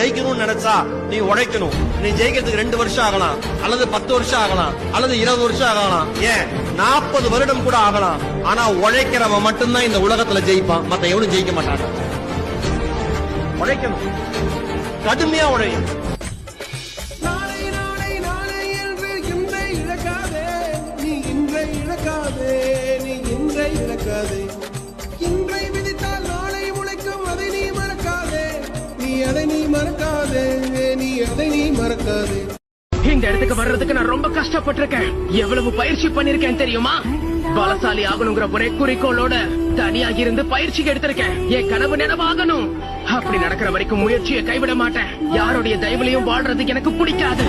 ஜெயிக்கணும்னு நினைச்சா நீ உழைக்கணும். நீ ஜெயிக்கிறதுக்கு ரெண்டு வருஷம் ஆகலாம். அல்லது பத்து வருஷம் ஆகலாம். அல்லது இருபது வருஷம் ஆகலாம். ஏன்? நாற்பது வருடம் கூட ஆகலாம். ஆனா உழைக்கிறவன் மட்டும்தான் இந்த உலகத்துல ஜெயிப்பான். மத்த எவனும் ஜெயிக்க மாட்டாங்க உழைக்கணும். கடுமையா உழையும் இழக்காதே. நீ இன்றை இழக்காதே. நீ இன்றை இழக்காதே. மறக்காதே. நீ அதை நீ மறக்காதே. இந்த இடத்துக்கு வர்றதுக்கு நான் ரொம்ப கஷ்டப்பட்டிருக்கேன். எவ்வளவு பயிற்சி பண்ணிருக்கேன் தெரியுமா? பலசாலி ஆகணுங்கிற ஒரே குறிக்கோளோட தனியா இருந்து பயிற்சி எடுத்திருக்கேன். என் கனவு நினைவாகணும். அப்படி நடக்கிற வரைக்கும் முயற்சியை கைவிட மாட்டேன். யாருடைய தயவுலையும் வாழ்றது எனக்கு பிடிக்காது.